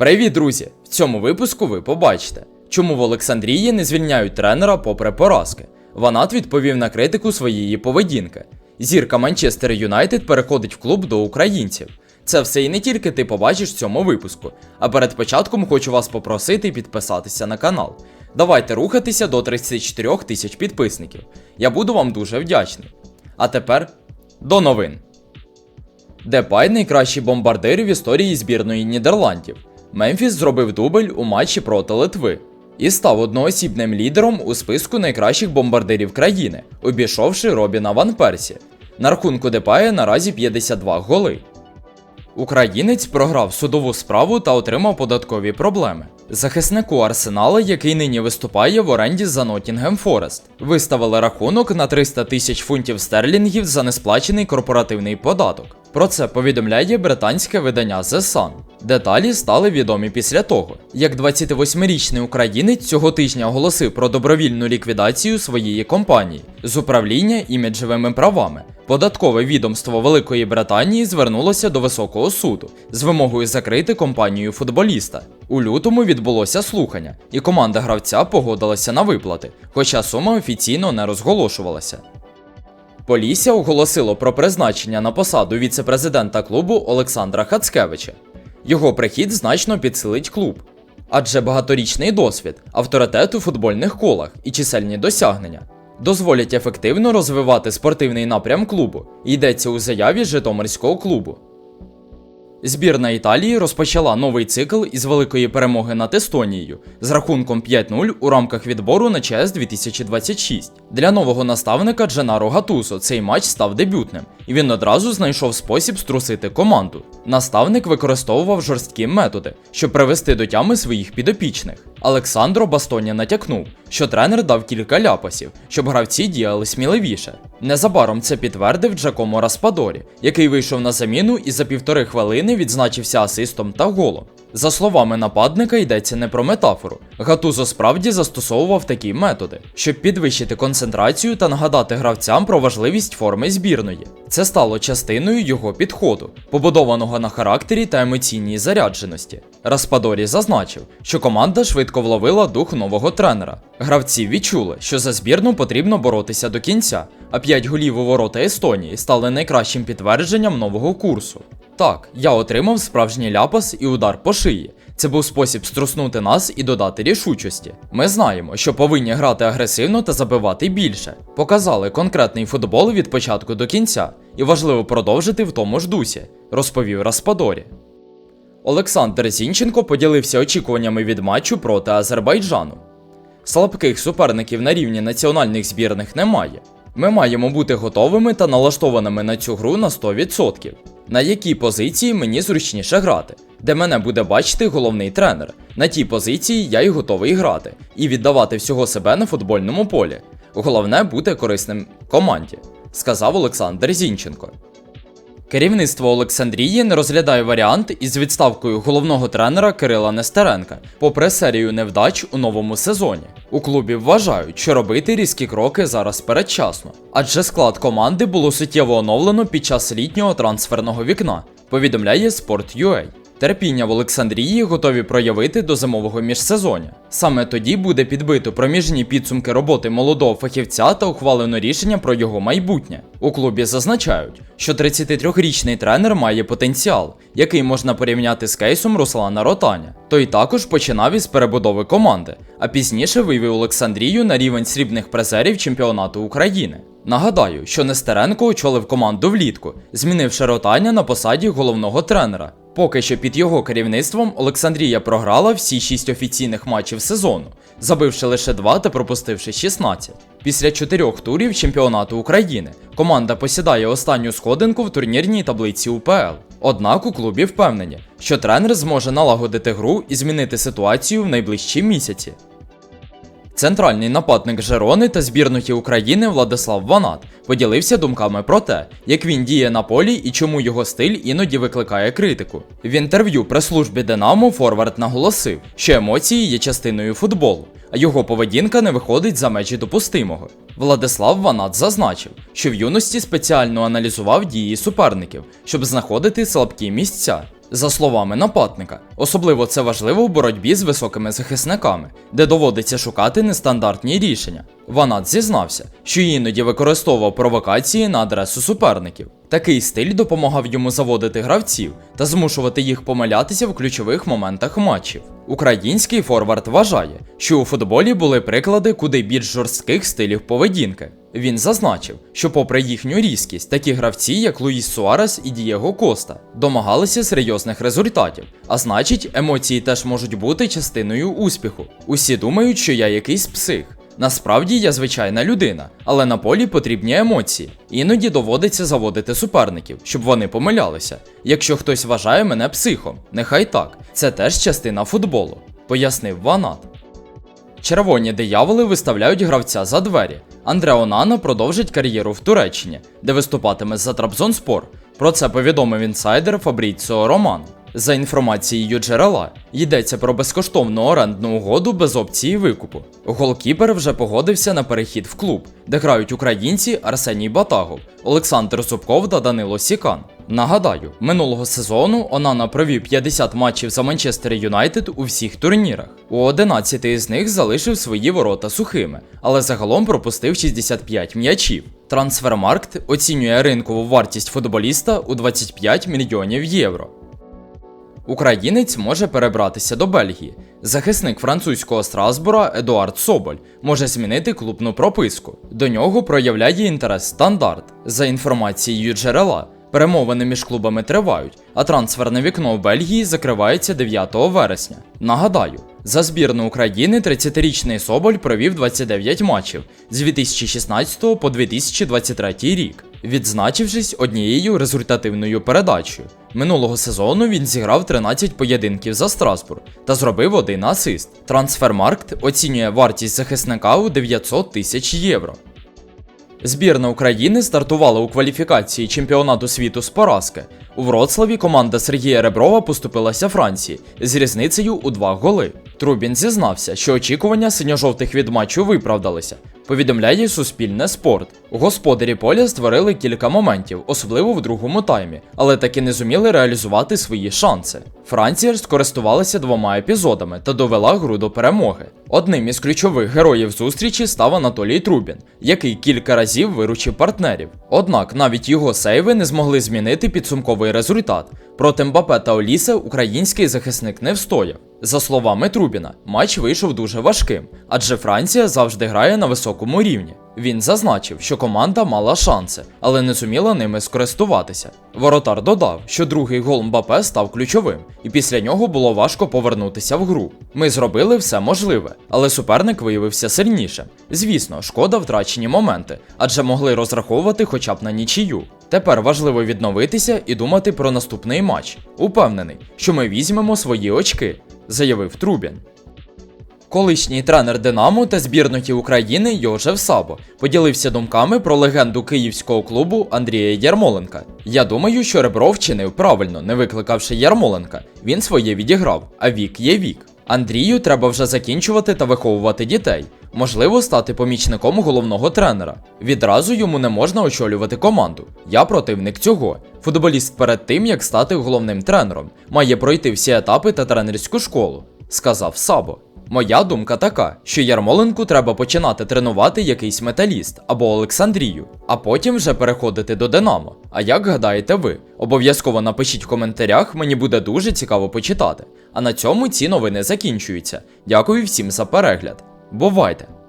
Привіт, друзі! В цьому випуску ви побачите, чому в Олександрії не звільняють тренера попри поразки. Ванат відповів на критику своєї поведінки. Зірка Манчестер Юнайтед переходить в клуб до українців. Це все і не тільки ти побачиш в цьому випуску. А перед початком хочу вас попросити підписатися на канал. Давайте рухатися до 34 тисяч підписників. Я буду вам дуже вдячний. А тепер до новин. Депай найкращий бомбардир в історії збірної Нідерландів. Мемфіс зробив дубль у матчі проти Литви і став одноосібним лідером у списку найкращих бомбардирів країни, обійшовши Робіна Ван Персі. На рахунку Депая наразі 52 голи. Українець програв судову справу та отримав податкові проблеми. Захиснику Арсенала, який нині виступає в оренді за Ноттінгем Форест, виставили рахунок на 300 тисяч фунтів стерлінгів за несплачений корпоративний податок. Про це повідомляє британське видання The Sun. Деталі стали відомі після того, як 28-річний українець цього тижня оголосив про добровільну ліквідацію своєї компанії з управління іміджевими правами. Податкове відомство Великої Британії звернулося до високого суду з вимогою закрити компанію футболіста. У лютому відбулося слухання, і команда гравця погодилася на виплати, хоча сума офіційно не розголошувалася. Полісся оголосило про призначення на посаду віце-президента клубу Олександра Хацкевича. Його прихід значно підсилить клуб, адже багаторічний досвід, авторитет у футбольних колах і чисельні досягнення дозволять ефективно розвивати спортивний напрям клубу. Йдеться у заяві Житомирського клубу. Збірна Італії розпочала новий цикл із великої перемоги над Естонією з рахунком 5-0 у рамках відбору на ЧС 2026. Для нового наставника Дженаро Гатусо цей матч став дебютним, і він одразу знайшов спосіб струсити команду. Наставник використовував жорсткі методи, щоб привести до тями своїх підопічних. Олександро Бастоні натякнув, що тренер дав кілька ляпасів, щоб гравці діяли сміливіше. Незабаром це підтвердив Джакомо Распадорі, який вийшов на заміну і за півтори хвилини відзначився асистом та голом. За словами нападника, йдеться не про метафору. Гатузо справді застосовував такі методи, щоб підвищити концентрацію та нагадати гравцям про важливість форми збірної. Це стало частиною його підходу, побудованого на характері та емоційній зарядженості. Распадорі зазначив, що команда швидко вловила дух нового тренера. Гравці відчули, що за збірну потрібно боротися до кінця, а 5 голів у ворота Естонії стали найкращим підтвердженням нового курсу. Так, я отримав справжній ляпас і удар по шиї. Це був спосіб струснути нас і додати рішучості. Ми знаємо, що повинні грати агресивно та забивати більше. Показали конкретний футбол від початку до кінця, і важливо продовжити в тому ж дусі, розповів Распадорі. Олександр Зінченко поділився очікуваннями від матчу проти Азербайджану. Слабких суперників на рівні національних збірних немає. Ми маємо бути готовими та налаштованими на цю гру на 100%. На якій позиції мені зручніше грати, де мене буде бачити головний тренер. На тій позиції я й готовий грати і віддавати всього себе на футбольному полі. Головне бути корисним команді, сказав Олександр Зінченко. Керівництво Олександрії не розглядає варіант із відставкою головного тренера Кирила Нестеренка, попри серію невдач у новому сезоні. У клубі вважають, що робити різкі кроки зараз передчасно, адже склад команди було суттєво оновлено під час літнього трансферного вікна, повідомляє Sport.ua. Терпіння в Олександрії готові проявити до зимового міжсезоння. Саме тоді буде підбито проміжні підсумки роботи молодого фахівця та ухвалено рішення про його майбутнє. У клубі зазначають, що 33-річний тренер має потенціал, який можна порівняти з кейсом Руслана Ротаня. Той також починав із перебудови команди, а пізніше вивів Олександрію на рівень срібних призерів чемпіонату України. Нагадаю, що Нестеренко очолив команду влітку, змінивши Ротаня на посаді головного тренера. Поки що під його керівництвом Олександрія програла всі 6 офіційних матчів сезону, забивши лише 2 та пропустивши 16. Після чотирьох турів чемпіонату України команда посідає останню сходинку в турнірній таблиці УПЛ. Однак у клубі впевнені, що тренер зможе налагодити гру і змінити ситуацію в найближчі місяці. Центральний нападник Жерони та збірної України Владислав Ванат поділився думками про те, як він діє на полі і чому його стиль іноді викликає критику. В інтерв'ю прес-службі Динамо Форвард наголосив, що емоції є частиною футболу, а його поведінка не виходить за межі допустимого. Владислав Ванат зазначив, що в юності спеціально аналізував дії суперників, щоб знаходити слабкі місця. За словами нападника, особливо це важливо в боротьбі з високими захисниками, де доводиться шукати нестандартні рішення. Ванат зізнався, що іноді використовував провокації на адресу суперників. Такий стиль допомагав йому заводити гравців та змушувати їх помилятися в ключових моментах матчів. Український форвард вважає, що у футболі були приклади куди більш жорстких стилів поведінки. Він зазначив, що, попри їхню різкість, такі гравці, як Луїс Суарес і Дієго Коста, домагалися серйозних результатів. А значить, емоції теж можуть бути частиною успіху. Усі думають, що я якийсь псих. Насправді я звичайна людина, але на полі потрібні емоції. Іноді доводиться заводити суперників, щоб вони помилялися. Якщо хтось вважає мене психом, нехай так. Це теж частина футболу, пояснив Ванат. Червоні дияволи виставляють гравця за двері. Андре Онана продовжить кар'єру в Туреччині, де виступатиме за Трабзонспор. Про це повідомив інсайдер Фабріціо Романо. За інформацією джерела, йдеться про безкоштовну орендну угоду без опції викупу. Голкіпер вже погодився на перехід в клуб, де грають українці Арсеній Батагов, Олександр Зубков та Данило Сікан. Нагадаю, минулого сезону Онана провів 50 матчів за Манчестер Юнайтед у всіх турнірах. У 11 із них залишив свої ворота сухими, але загалом пропустив 65 м'ячів. Трансфермаркт оцінює ринкову вартість футболіста у 25 мільйонів євро. Українець може перебратися до Бельгії. Захисник французького Страсбура Едуард Соболь може змінити клубну прописку. До нього проявляє інтерес стандарт. За інформацією джерела, перемовини між клубами тривають, а трансферне вікно в Бельгії закривається 9 вересня. Нагадаю, за збірну України 30-річний Соболь провів 29 матчів з 2016 по 2023 рік, відзначившись однією результативною передачею. Минулого сезону він зіграв 13 поєдинків за Страсбур та зробив один асист. Трансфермаркт оцінює вартість захисника у 900 тисяч євро. Збірна України стартувала у кваліфікації чемпіонату світу з поразки. У Вроцлаві команда Сергія Реброва поступилася Франції з різницею у два голи. Трубін зізнався, що очікування синьо-жовтих від матчу виправдалися. Повідомляє Суспільне спорт. Господарі поля створили кілька моментів, особливо в другому таймі, але таки не зуміли реалізувати свої шанси. Франція скористувалася двома епізодами та довела гру до перемоги. Одним із ключових героїв зустрічі став Анатолій Трубін, який кілька разів виручив партнерів. Однак навіть його сейви не змогли змінити підсумковий результат. Проти Мбапе та Оліса український захисник не встояв. За словами Трубіна, матч вийшов дуже важким, адже Франція завжди грає на високому рівні. Він зазначив, що команда мала шанси, але не зуміла ними скористуватися. Воротар додав, що другий гол Мбапе став ключовим, і після нього було важко повернутися в гру. Ми зробили все можливе, але суперник виявився сильнішим. Звісно, шкода втрачені моменти, адже могли розраховувати хоча б на нічию. Тепер важливо відновитися і думати про наступний матч. Упевнений, що ми візьмемо свої очки, заявив Трубін. Колишній тренер Динамо та збірної України Йожев Сабо поділився думками про легенду київського клубу Андрія Ярмоленка. Я думаю, що Ребров вчинив правильно, не викликавши Ярмоленка. Він своє відіграв, а вік є вік. Андрію треба вже закінчувати та виховувати дітей. Можливо, стати помічником головного тренера. Відразу йому не можна очолювати команду. Я противник цього. Футболіст перед тим, як стати головним тренером, має пройти всі етапи та тренерську школу, сказав Сабо. Моя думка така, що Ярмоленку треба починати тренувати якийсь металіст або Олександрію, а потім вже переходити до Динамо. А як гадаєте ви? Обов'язково напишіть в коментарях, мені буде дуже цікаво почитати. А на цьому ці новини закінчуються. Дякую всім за перегляд. Бувайте!